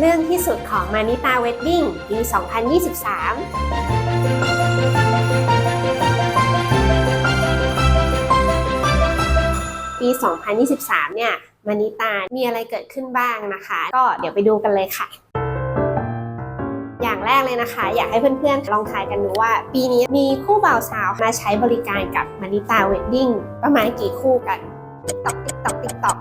เรื่องที่สุดของมานิตาเวดดิ้งปี 2023ปี 2023 เนี่ยมานิตา มีอะไรเกิดขึ้นบ้างนะคะ ก็เดี๋ยวไปดูกันเลยค่ะ อย่างแรกเลยนะคะ อยากให้เพื่อนๆ ลองทายกันดูว่า ปีนี้มีคู่บ่าวสาวมาใช้บริการกับมานิตาเวดดิ้งประมาณกี่คู่กัน ติ๊กตอกติ๊กตอกติ๊กตอก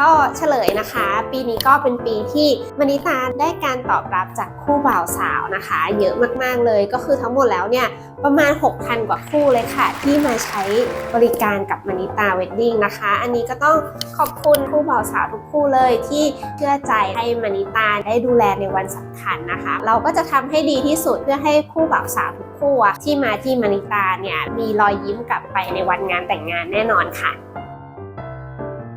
ก็เฉลยนะคะ ปีนี้ก็เป็นปีที่มานิตาได้การตอบรับจากคู่บ่าวสาวนะคะ เยอะมากๆเลยก็คือทั้งหมดแล้วเนี่ยประมาณ 6,000 กว่าคู่เลยค่ะ ที่มาใช้บริการกับมานิตาเวดดิ้งนะคะ อันนี้ก็ต้องขอบคุณคู่บ่าวสาวทุกคู่เลยที่เชื่อใจให้มานิตาได้ดูแลในวันสำคัญนะคะ เราก็จะทำให้ดีที่สุดเพื่อให้คู่บ่าวสาวทุกคู่ที่มาที่มานิตาเนี่ยมีรอยยิ้มกลับไปในวันงานแต่งงานแน่นอนค่ะ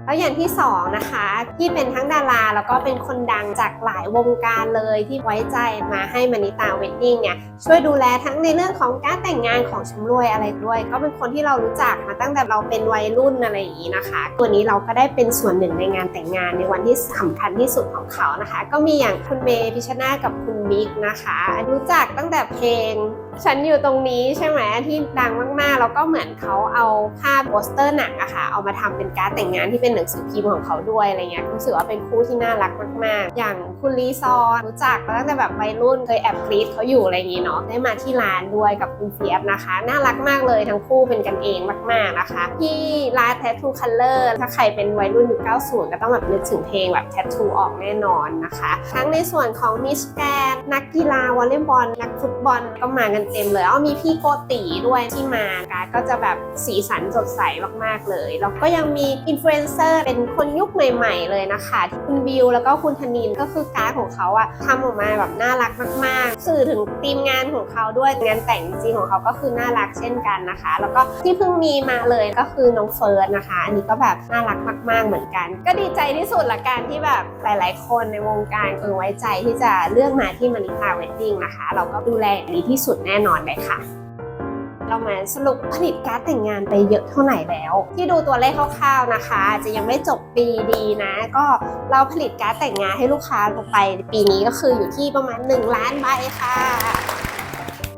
แล้วอย่างที่สองนะคะที่เป็นทั้งดาราแล้วก็เป็นคนดังจากหลายวงการเลยที่ไว้ใจมาให้มานิตาเวดดิ้งเนี่ยช่วยดูแลทั้งในเรื่องของการแต่งงานของชำรวยอะไรด้วย ก็เป็นคนที่เรารู้จักมาตั้งแต่เราเป็นวัยรุ่นอะไรอย่างนี้นะคะ ตัวนี้เราก็ได้เป็นส่วนหนึ่งในงานแต่งงานในวันที่สำคัญที่สุดของเขานะคะ ก็มีอย่างคุณเมย์พิชนากับคุณบิ๊กนะคะ รู้จักตั้งแต่เพลง ฉันอยู่ตรงนี้ใช่ไหมที่ดังมากๆ แล้วก็เหมือนเขาเอาภาพโปสเตอร์หนังอะค่ะ เอามาทำเป็นการ์ดแต่งงานที่เป็นหนังสือพิมพ์ของเขาด้วยอะไรเงี้ยรู้สึกว่าเป็นคู่ที่น่ารักมากๆ อย่างคุณลีซอร์รู้จักมาตั้งแต่แบบวัยรุ่นเคยแอบกรีดเขาอยู่อะไรอย่างงี้เนาะได้มาที่ร้านด้วยกับคุณเฟียบนะคะ น่ารักมากเลยทั้งคู่เป็นกันเองมากๆนะคะ ที่ร้าน Tattoo Color ถ้าใครเป็นวัยรุ่นยุค90 ก็ต้องแบบนึกถึงเพลงแบบ Tattoo ออกแน่นอนนะคะ ทั้งในส่วนของมิสแกนนักกีฬาวอลเลย์บอลนักฟุตบอลก็มากันเต็มเลยอ้อมีพี่โกติด้วยที่มาการก็จะแบบสีสันสดใสมากๆเลย แล้วก็ยังมีอินฟลูเอนเซอร์เป็นคนยุคใหม่ ๆ เลยนะคะที่คุณบิวแล้วก็คุณธนินก็คือการดของเขาอะทำออกมาแบบน่ารักมาก ๆ สื่อถึงธีมงานของเขาด้วยงานแต่งจริงของเขาก็คือน่ารักเช่นกันนะคะ แล้วก็ที่เพิ่งมีมาเลยก็คือน้องเฟิร์สนะคะ อันนี้ก็แบบน่ารักมาก ๆ เหมือนกัน ก็ดีใจที่สุดละกันที่แบบหลาย ๆ คนในวงการเออไว้ใจที่จะเลือกมาที่มานิตาเวดดิ้งนะคะ เราก็ดูแลดีที่สุดแน่น่นอนเลยค่ะ เรามาสรุปผลิตการ์ดแต่งงานไปเยอะเท่าไหร่แล้ว ที่ดูตัวเลขคร่าวๆนะคะจจะยังไม่จบปีดีนะ ก็เราผลิตการ์ดแต่งงานให้ลูกค้าไปปีนี้ก็คืออยู่ที่ประมาณ 1 ล้านใบค่ะ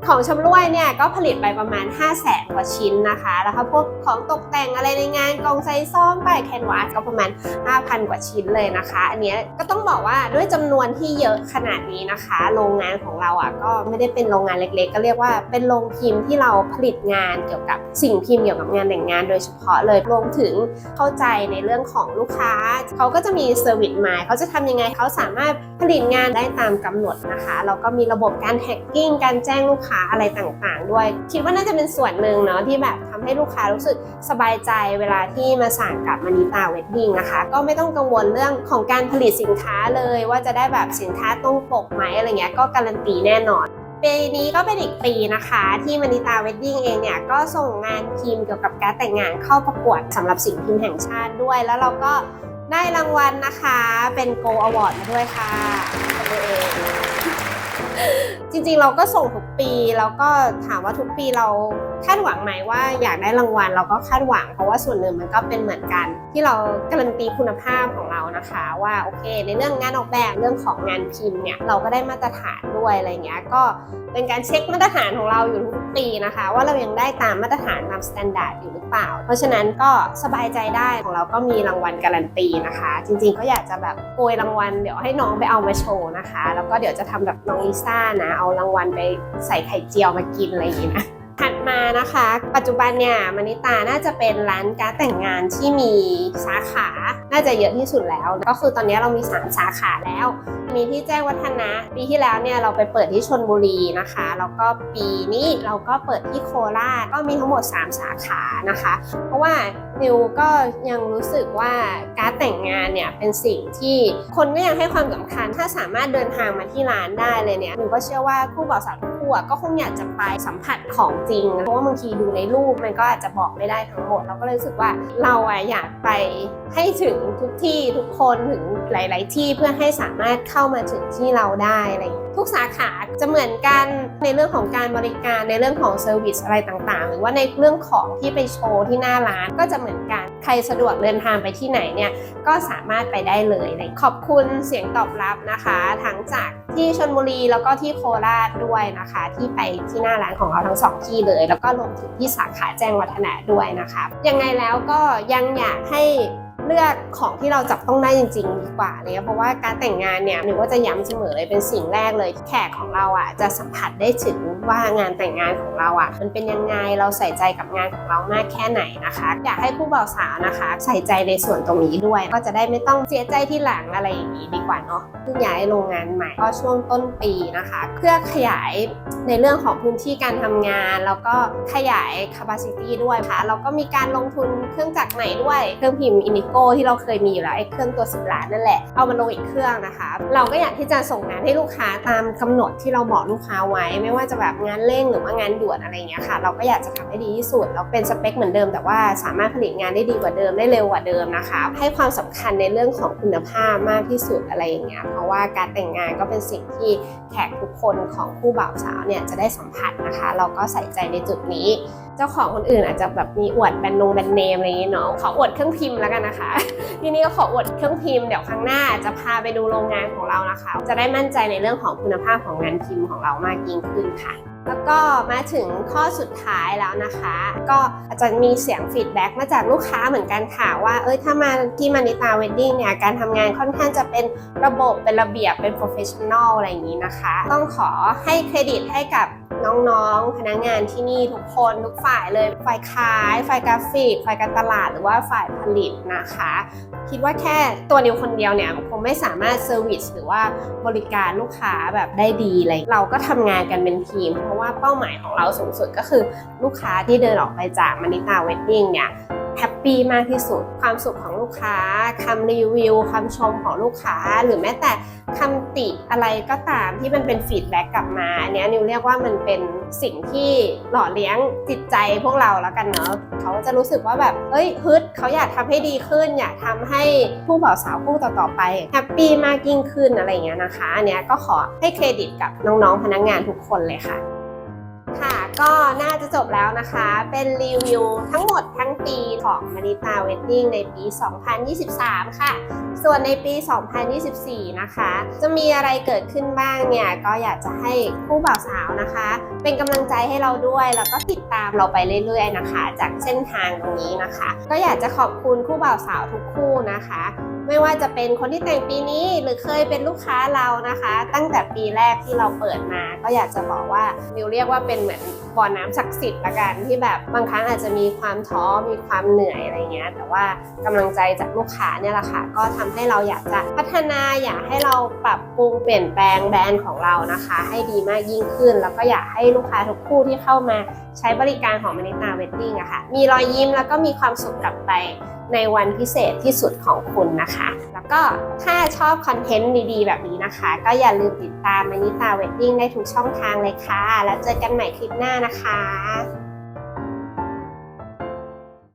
ของชำร่วยเนี่ยก็ผลิตไปประมาณ 5 0 0แสนกว่าชิ้นนะคะ แล้วก็พวกของตกแต่งอะไรในงานกองไซซ่อมป้ายแคนวาสก็ประมาณ 5,000 กว่าชิ้นเลยนะคะ อันนี้ก็ต้องบอกว่าด้วยจำนวนที่เยอะขนาดนี้นะคะ โรงงานของเราอะก็ไม่ได้เป็นโรงงานเล็กๆ ก็เรียกว่าเป็นโรงพิมพ์ที่เราผลิตงานเกี่ยวกับสิ่งพิมพ์เกี่ยวกับงานแต่งงานโดยเฉพาะเลยรวมถึงเข้าใจในเรื่องของลูกค้า เขาก็จะมีเซอร์วิสมาเขาจะทำยังไงเขาสามารถผลิตงานได้ตามกำหนดนะคะแล้วก็มีระบบการแท็กกิ้งการแจ้งลูกค้าอะไรต่างๆ ด้วย คิดว่าน่าจะเป็นส่วนหนึ่งเนาะที่แบบทำให้ลูกค้ารู้สึกสบายใจเวลาที่มาสั่งกับมานิตาเวดดิ้งนะคะ ก็ไม่ต้องกังวลเรื่องของการผลิตสินค้าเลย ว่าจะได้แบบสินค้าตรงปกไหมอะไรเงี้ยก็การันตีแน่นอนปีนี้ก็เป็นอีกปีนะคะ ที่มานิตาเวดดิ้งเองเนี่ยก็ส่งงานพิมพ์เกี่ยวกับการแต่งงานเข้าประกวดสำหรับสิ่งพิมพ์แห่งชาติด้วย แล้วเราก็ได้รางวัลนะคะเป็นโกลอวอร์ดมาด้วยค่ะตัวเอง จริงๆเราก็ส่งทุกปีแล้วก็ถามว่าทุกปีเราคาดหวังไหมว่าอยากได้รางวัลเราก็คาดหวัง เพราะว่าส่วนหนึ่งมันก็เป็นเหมือนกัน ที่เราการันตีคุณภาพของเรานะคะ ว่าโอเค ในเรื่องงานออกแบบเรื่องของงานพิมพ์เนี่ยเราก็ได้มาตรฐานด้วยอะไรเงี้ยก็เป็นการเช็คมาตรฐานของเราอยู่ทุกปีนะคะ ว่าเรายังได้ตามมาตรฐานตามสแตนดาร์ดอยู่หรือเปล่า เพราะฉะนั้นก็สบายใจได้ของเราก็มีรางวัลการันตีนะคะ จริงๆก็อยากจะแบบโกยรางวัลเดี๋ยวให้น้องไปเอามาโชว์นะคะ แล้วก็เดี๋ยวจะทำแบบน้องลิซ่านะเอารางวัลไปใส่ไข่เจียวมากินอะไรอย่างนี้นะ ถัดมานะคะ ปัจจุบันเนี่ยมานิตาน่าจะเป็นร้านการแต่งงานที่มีสาขา น่าจะเยอะที่สุดแล้ว ก็คือตอนนี้เรามี 3 สาขาแล้ว มีที่แจ้งวัฒนะปีที่แล้วเนี่ยเราไปเปิดที่ชนบุรีนะคะ แล้วก็ปีนี้เราก็เปิดที่โคราชก็มีทั้งหมด 3 สาขานะคะ เพราะว่านิวก็ยังรู้สึกว่าการแต่งงานเนี่ยเป็นสิ่งที่คนก็ยังให้ความสำคัญ ถ้าสามารถเดินทางมาที่ร้านได้เลยเนี่ยนิวก็เชื่อว่าคู่บ่าวสาวทุก อะก็คงอยากจะไปสัมผัสของจริง เพราะว่าบางทีดูในรูปมันก็อาจจะบอกไม่ได้ทั้งหมด เราก็เลยรู้สึกว่าเราอะอยากไปให้ถึงทุกที่ทุกคนถึง หลาย ๆ ที่เพื่อให้สามารถเข้ามาถึงที่เราได้อะไรทุกสาขาจะเหมือนกันในเรื่องของการบริการในเรื่องของเซอร์วิสอะไรต่าง ๆ หรือว่าในเรื่องของที่ไปโชว์ที่หน้าร้านก็จะเหมือนกัน ใครสะดวกเดินทางไปที่ไหนเนี่ยก็สามารถไปได้เลยเลยขอบคุณเสียงตอบรับนะคะ ทั้งจากที่ชลบุรีแล้วก็ที่โคราชด้วยนะคะ ที่ไปที่หน้าร้านของเราทั้งสองที่เลย แล้วก็รวมถึงที่สาขาแจ้งวัฒนะด้วยนะคะยังไงแล้วก็ยังอยากให้ เลือกของที่เราจับต้องได้จริง ๆ ดีกว่าเนี่ยเพราะว่าการแต่งงานเนี่ยหนูว่าจะย้ำเสมอเลยเป็นสิ่งแรกเลยแขกของเราอะจะสัมผัสได้ถึงว่างานแต่งงานของเราอะมันเป็นยังไงเราใส่ใจกับงานของเรามากแค่ไหนนะคะ อยากให้ผู้บ่าวสาวนะคะ ใส่ใจในส่วนตรงนี้ด้วย ก็จะได้ไม่ต้องเสียใจที่หลังอะไรอย่างนี้ดีกว่าเนาะ พิ่งย้ายโรงงานใหม่ก็ช่วงต้นปีนะคะ เพื่อขยายในเรื่องของพื้นที่การทำงาน แล้วก็ขยาย capacity ด้วยค่ะเราก็มีการลงทุนเครื่องจักรใหม่ด้วย เครื่องพิมพ์ Indigo ที่เราเคยมีอยู่แล้วไอ้เครื่องตัวสิบล้านนั่นแหละเอามาลงอีกเครื่องนะคะ เราก็อยากที่จะส่งงานให้ลูกค้าตามกำหนดที่เราบอกลูกค้าไว้ ไม่ว่าจะแบบงานเร่งหรือว่างานด่วนอะไรเงี้ยค่ะ เราก็อยากจะทำให้ดีที่สุดแล้วเป็นสเปคเหมือนเดิม แต่ว่าสามารถผลิตงานได้ดีกว่าเดิมได้เร็วกว่าเดิมนะคะ ให้ความสำคัญในเรื่องของคุณภาพมากที่สุดอะไรอย่างเงี้ยเพราะว่าการแต่งงานก็เป็นสิ่งที่แขกทุกคนของคู่บ่าวสาวเนี่ยจะได้สัมผัสนะคะ เราก็ใส่ใจในจุดนี้ เจ้าของคนอื่นอาจจะแบบมีอวดแบรนด์นงแบรนด์เนมอะไรอย่างเงี้ยเนาะขออวดเครื่องพิมพ์แล้วกันนะคะทีนี้ก็ขออวดเครื่องพิมพ์เดี๋ยวครั้งหน้าจะพาไปดูโรงงานของเรานะคะ จะได้มั่นใจในเรื่องของคุณภาพของงานพิมพ์ของเรามากยิ่งขึ้นค่ะ แล้วก็มาถึงข้อสุดท้ายแล้วนะคะ ก็อาจจะมีเสียงฟีดแบ็กมาจากลูกค้าเหมือนกันค่ะว่าเอ้ยถ้ามาที่มานิตาเวดดิ้งเนี่ยการทำงานค่อนข้างจะเป็นระบบเป็นระเบียบเป็นโปรเฟชชั่นอลอะไรอย่างนี้นะคะ ต้องขอให้เครดิตให้กับน้องๆ พนักงานที่นี่ทุกคนทุกฝ่ายเลย ฝ่ายขาย ฝ่ายกราฟิก ฝ่ายการตลาดหรือว่าฝ่ายผลิตนะคะ คิดว่าแค่ตัวนิวคนเดียวเนี่ยคงไม่สามารถเซอร์วิสหรือว่าบริการลูกค้าแบบได้ดีเลย เราก็ทำงานกันเป็นทีมเพราะว่าเป้าหมายของเราสูงสุดก็คือ ลูกค้าที่เดินออกไปจากมานิตาเวดดิ้งเนี่ยแฮปปี้มากที่สุด ความสุขของลูกค้าคำรีวิวคำชมของลูกค้า หรือแม้แต่คำติอะไรก็ตามที่มันเป็นฟีดแบ็กกลับมา อันนี้นิวเรียกว่ามันเป็นสิ่งที่หล่อเลี้ยงจิตใจพวกเราแล้วกันเนาะเขาจะรู้สึกว่าแบบเอ้ยฮึดเขาอยากทำให้ดีขึ้น อยากทำให้ผู้บ่าวสาวคู่ต่อๆไปแฮปปี้มากยิ่งขึ้นอะไรอย่างเงี้ยนะคะ อันนี้ก็ขอให้เครดิตกับน้องๆพนักงานทุกคนเลยค่ะ ค่ะก็น่าจะจบแล้วนะคะ เป็นรีวิวทั้งหมดทั้งปีของมาริตาเวดดิ้งในปี 2023 ค่ะ ส่วนในปี 2024 นะคะ จะมีอะไรเกิดขึ้นบ้างเนี่ย ก็อยากจะให้คู่บ่าวสาวนะคะ เป็นกำลังใจให้เราด้วย แล้วก็ติดตามเราไปเรื่อยๆนะคะ จากเส้นทางตรงนี้นะคะ ก็อยากจะขอบคุณคู่บ่าวสาวทุกคู่นะคะ ไม่ว่าจะเป็นคนที่แต่งปีนี้หรือเคยเป็นลูกค้าเรานะคะ ตั้งแต่ปีแรกที่เราเปิดมา ก็อยากจะบอกว่ามิวเรียกว่าเป็นเหมือน บ่อน้ำศักดิ์สิทธิ์ละกันที่แบบบางครั้งอาจจะมีความท้อมีความเหนื่อยอะไรเงี้ยแต่ว่ากำลังใจจากลูกค้าเนี่ยแหละค่ะก็ทำให้เราอยากจะพัฒนาอยากให้เราปรับปรุงเปลี่ยนแปลงแบรนด์ของเรานะคะ ให้ดีมากยิ่งขึ้น แล้วก็อยากให้ลูกค้าทุกคู่ที่เข้ามาใช้บริการของมานิตาเวดดิ้งอะค่ะมีรอยยิ้มแล้วก็มีความสุขกลับไป ในวันพิเศษที่สุดของคุณนะคะ แล้วก็ถ้าชอบคอนเทนต์ดีๆ แบบนี้นะคะ ก็อย่าลืมติดตามมานิตาเวดดิ้งได้ทุกช่องทางเลยค่ะ แล้วเจอกันใหม่คลิปหน้านะคะ